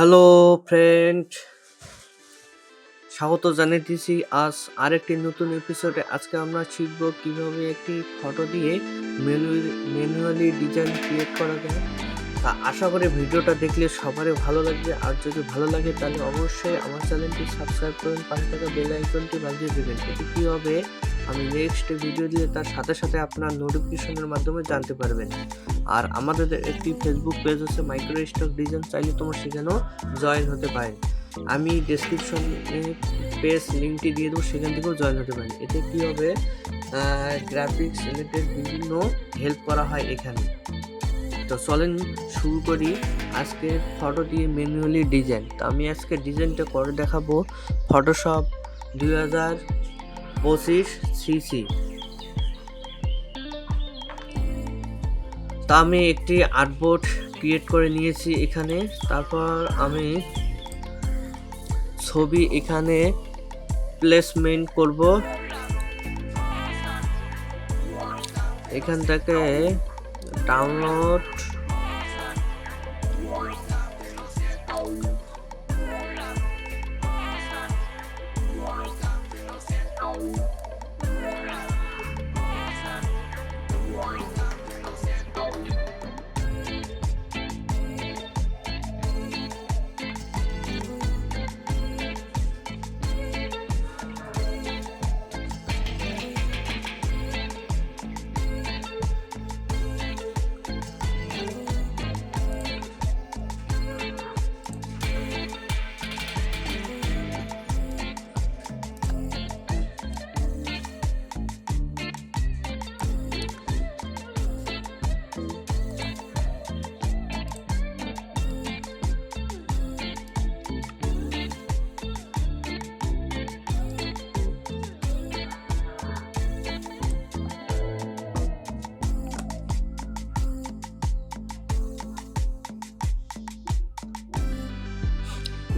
Hello friend স্বাগত জানাইতেছি আজ আরেকটি নতুন এপিসোডে আজকে আমরা শিখব কীভাবে একটি ফটো দিয়ে ম্যানুয়ালি ডিজাইন ক্রিয়েট করা যায়। তা আশা করি ভিডিওটা দেখলে সবারই ভালো লাগবে। আর যদি ভালো লাগে, তাহলে অবশ্যই আমার চ্যানেলটি সাবস্ক্রাইব করুন। পাশে থাকা বেল আইকনটি বাজিয়ে দেবেন। এতে কী হবে? আমি নেক্সট ভিডিও দিলে তার সাথে সাথে আপনার নোটিফিকেশনের মাধ্যমে জানতে পারবেন। আর আমাদের একটি ফেসবুক পেজ আছে মাইক্রো স্টক ডিজাইন চাইলে তোমার সেখানেও জয়েন হতে পারে। আমি ডেসক্রিপশনে পেজ লিঙ্কটি দিয়ে দেবো, সেখান থেকেও জয়েন হতে পারেন এতে কী হবে? গ্রাফিক্স রিলেটেড বিভিন্ন হেল্প করা হয় এখানে। তো চলেন শুরু করি আজকে ফটো দিয়ে ম্যানুয়ালি ডিজাইন তো আমি আজকে ডিজাইনটা করে দেখাবো ফটোশপ দুই হাজার পঁচিশ সিসি তা আমি একটি আর্টবোর্ড ক্রিয়েট করে নিয়েছি এখানে। তারপর আমি ছবি এখানে প্লেসমেন্ট করব। এখান থেকে ডাউনলোড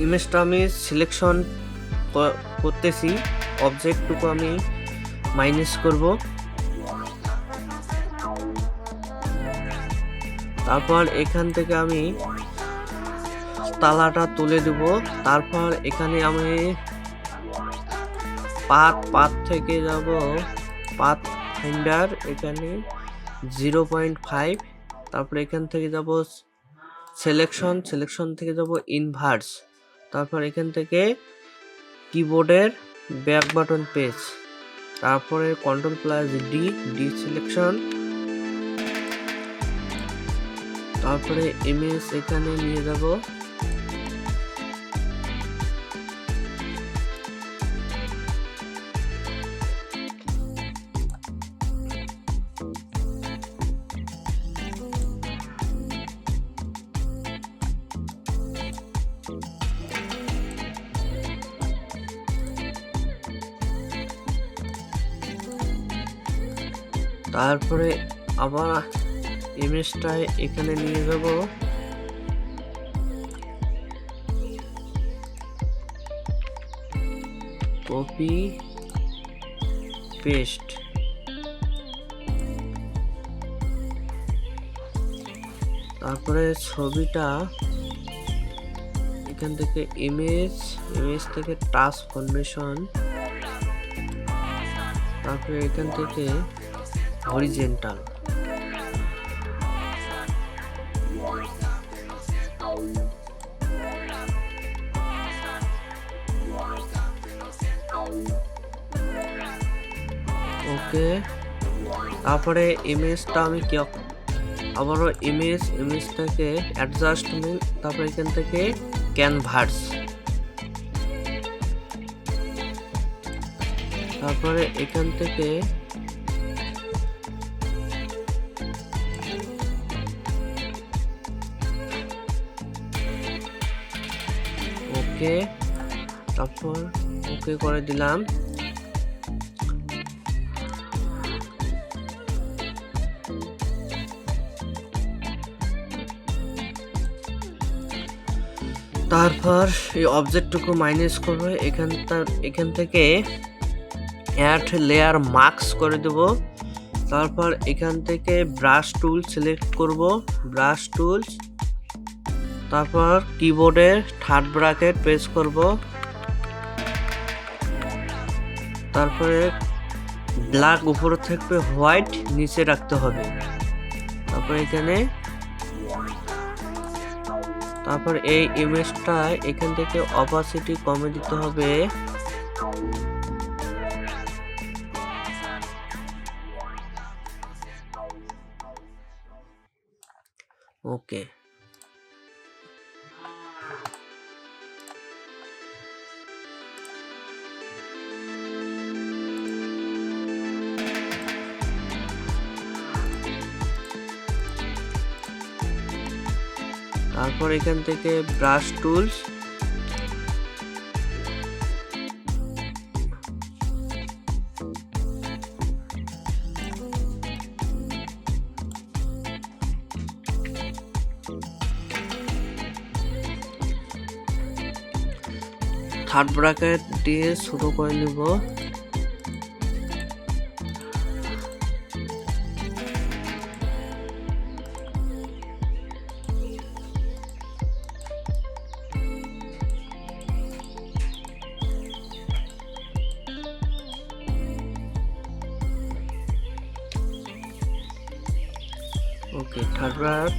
ইমেজটা আমি সিলেকশন করতেছি। অবজেক্টটুকু আমি মাইনাস করব। তারপর এখান থেকে আমি তালাটা তুলে দেব। তারপর এখানে আমি পাত পাত থেকে যাব। পাত ফাইন্ডার এখানে জিরো পয়েন্ট ফাইভ তারপর এখান থেকে যাব সিলেকশন সিলেকশন থেকে যাব ইনভার্স তারপর এখান থেকে কিবোর্ডের ব্যাক বাটন পেজ তারপরে control plus D D selection তারপরে এমএস এখানে নিয়ে যাব। তারপরে আবার ইমেজটায় এখানে নিয়ে যাব। কপি পেস্ট তারপরে ছবিটা এখান থেকে ইমেজ ইমেজ থেকে টাচ ফরমেশন তারপরে এখান থেকে হরিজেন্টাল ওকে তারপরে ইমেজটা আমি কি আবারও ইমেজ ইমেজটাকে অ্যাডজাস্টমেন্ট তারপরে এখান থেকে ক্যানভাস তারপরে এখান থেকে ওকে তারপর ওকে করে দিলাম। তারপর এই অবজেক্টটুকু মাইনাস করব এখান এখান থেকে অ্যাড লেয়ার মার্কস করে দেব। তারপর এখান থেকে ব্রাশ টুল সিলেক্ট করব। ব্রাশ টুলস তারপর কিবোর্ডে থার্ড ব্রাকেট প্রেস করব। তারপরে ব্ল্যাক উপরে থাকবে হোয়াইট নিচে রাখতে হবে। তারপর এখানে তারপর এই ইমেজটা এখান থেকে অপাসিটি কমে দিতে হবে। তারপর এখান থেকে ব্রাশ টুলস থার্ড ব্র্যাকেট দিয়ে শুরু করে নিব। ব্র্যাকেট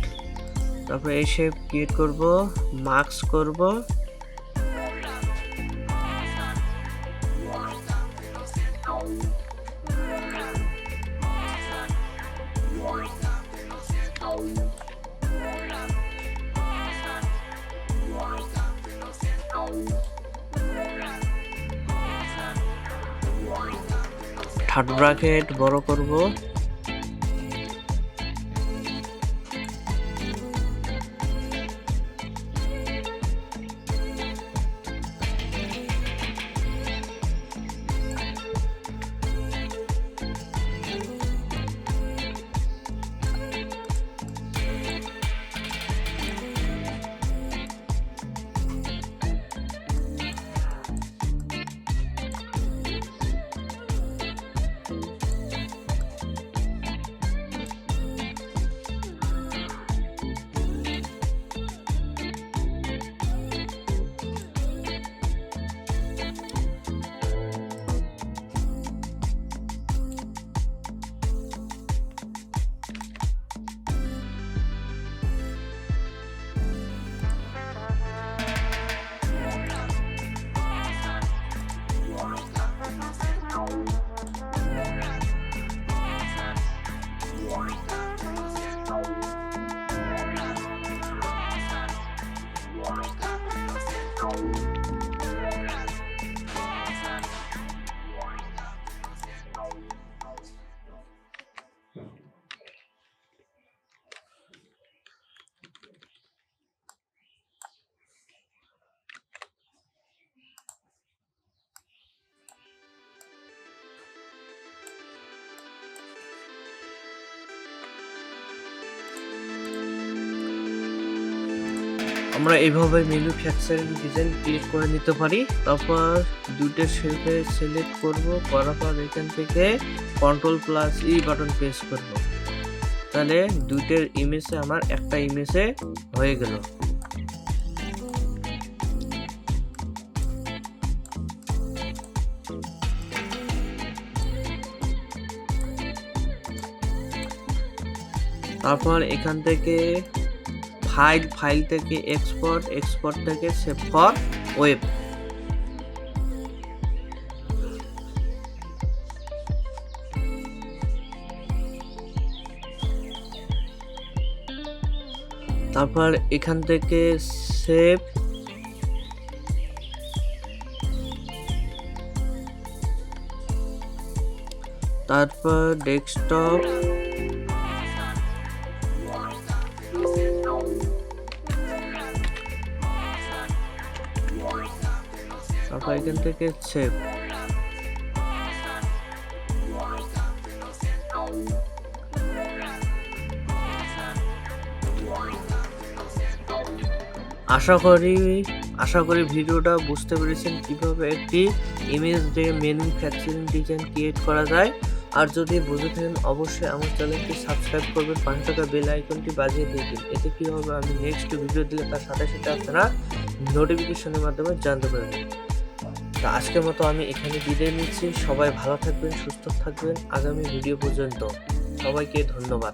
তারপরে এই শেপ ক্রিয়েট করব মার্কস করব। থার্ড ব্র্যাকেট বড় করব। আমরা এইভাবে ম্যানুফ্যাকচারিং ডিজাইন ক্রিয়েট করে নিতে পারি। তারপর দুটো শেপে সিলেক্ট করব, করার পর এখান থেকে control plus E button press করব। তাহলে দুইটার ইমেজে আমার একটা ইমেজে হয়ে গেল। তারপর এখান থেকে ফাইল ফাইল থেকে এক্সপোর্ট এক্সপোর্ট থেকে সেভ ফর ওয়েব তারপর এখান থেকে সেভ তারপর ডেস্কটপ তারপর এখান থেকে সেভ আশা করি আশা করি ভিডিওটা বুঝতে পেরেছেন কীভাবে একটি ইমেজ দিয়ে ম্যানুফ্যাকচারিং ডিজাইন ক্রিয়েট করা যায়। আর যদি বুঝে থাকেন, অবশ্যই আমার চ্যানেলটি সাবস্ক্রাইব করবেন পাঁচ টাকা বেল আইকনটি বাজিয়ে দিন। এতে কী হবে? আমি নেক্সট ভিডিও দিলে তার সাথে সাথে আপনারা নোটিফিকেশনের মাধ্যমে জানতে পারবেন। তো আজকের মতো আমি এখানে বিদায় নিচ্ছি। সবাই ভালো থাকবেন, সুস্থ থাকবেন। আগামী ভিডিও পর্যন্ত সবাইকে ধন্যবাদ।